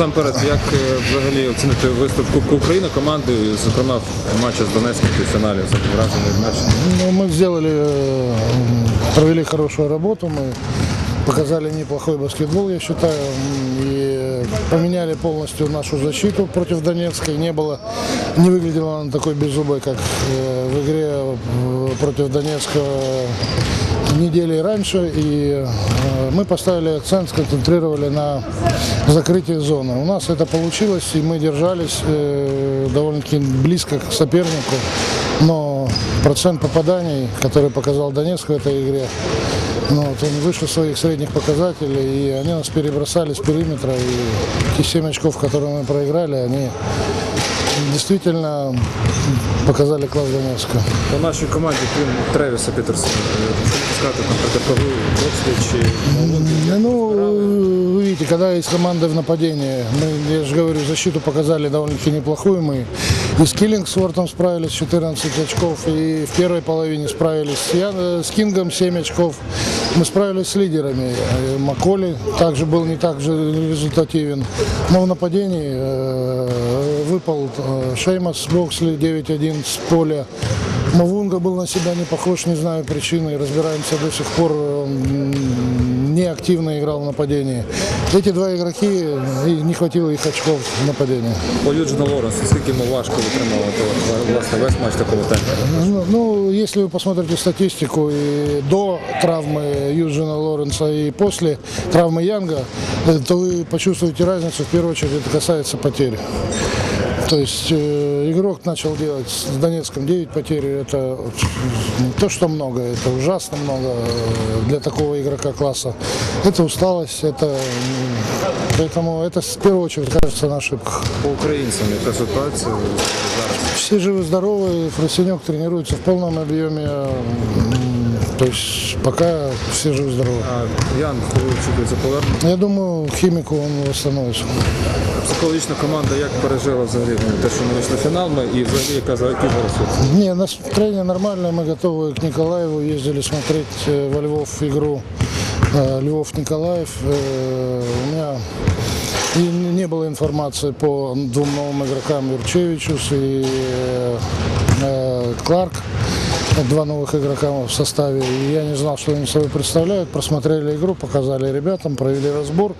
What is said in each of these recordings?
насамперед, як е, взагалі оцінити виступ Кубку України команди, зокрема в матчі з Донецьким в фіналі за враження від матчу? Ну, мы сделали, э, провели хорошую работу, мы показали неплохой баскетбол, я считаю, м, и поменяли полностью нашу защиту против Донецкой. Не было, не выглядела она такой беззубой, как э, в игре э, против Донецкого недели раньше, и э, мы поставили акцент, сконцентрировали на закрытии зоны. У нас это получилось, и мы держались э, довольно-таки близко к сопернику, но процент попаданий, который показал Донецк в этой игре, ну, вот он выше своих средних показателей, и они нас перебросали с периметра, и те 7 очков, которые мы проиграли, они действительно показали класс Донецка. По нашій команді, крім Тревіса Пітерсона, е, що можна сказати там про Деркову, Брокслі чи Малунки? Ну, вы видите, когда есть команда в нападении, мы, я же говорю, защиту показали довольно-таки неплохую. Мы и с Киллингсвортом справились 14 очков, и в первой половине справились с, Ян- э, с Кингом 7 очков. Мы справились с лидерами. Э, Маколи также был не так же результативен. Но в нападении э, выпал э, Шеймас Боксли 9-1 с поля. Мавунга был на себя не похож, не знаю причины. Разбираемся до сих пор. Он неактивно играл в нападении. Эти два игроки, не хватило их очков в нападении. По Юджину Лоренс, наскільки йому важко витримувати власне весь матч такого темпу? Ну, ну, если вы посмотрите статистику и до травмы Юджина Лоренса и после травмы Янга, э, то вы почувствуете разницу. В первую очередь это касается потерь. То есть э, игрок начал делать с Донецком 9 потерь. Это не то, что много, это ужасно много э, для такого игрока класса. Это усталость, это поэтому это в первую очередь кажется на ошибках. По українцям, яка ситуація зараз? Все живы-здоровы, Фросинек тренируется в полном объеме. м, То есть пока все живы-здоровы. А Ян, коли очікується повернення? Я думаю, химику он восстановится. Психологічна команда як пережила взагалі ну, те, що ми вийшли в фінал, ми і взагалі яка за які зараз? Не, настроение нормальное, мы готовы к Николаеву, ездили смотреть э, во Львов игру э, Львов-Николаев. Э, У меня и не было информации по двум новым игрокам Юрчевичус и э, э, Кларк. Два новых игрока в составе. И я не знал, что они собой представляют. Просмотрели игру, показали ребятам, провели разбор.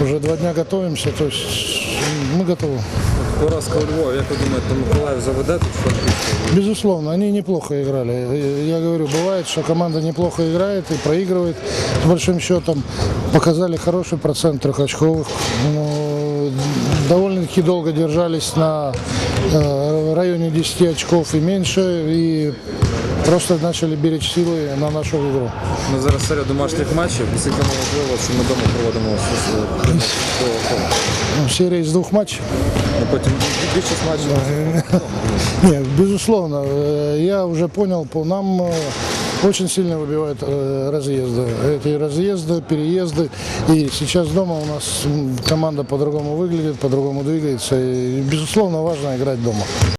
Уже два дня готовимся, то есть мы готовы. Поразка у Львова, як ви думаєте, Миколаїв заведе тут франківську? Безусловно, они неплохо играли. Я говорю, бывает, что команда неплохо играет и проигрывает с большим счетом. Показали хороший процент трехочковых. Но довольно-таки долго держались на э, районе 10 очков и меньше. И просто начали беречь силы на нашу игру. Ми зараз серія домашніх матчів, наскільки можливо, що ми вдома проводимо с- с- Ну, серия из двух матчей. а потім більшість матчів. Нет, безусловно, э, я уже понял, по нам э, очень сильно выбивают э, разъезды. Эти разъезды, переезды. И сейчас дома у нас м, команда по-другому выглядит, по-другому двигается. И, безусловно, важно играть дома.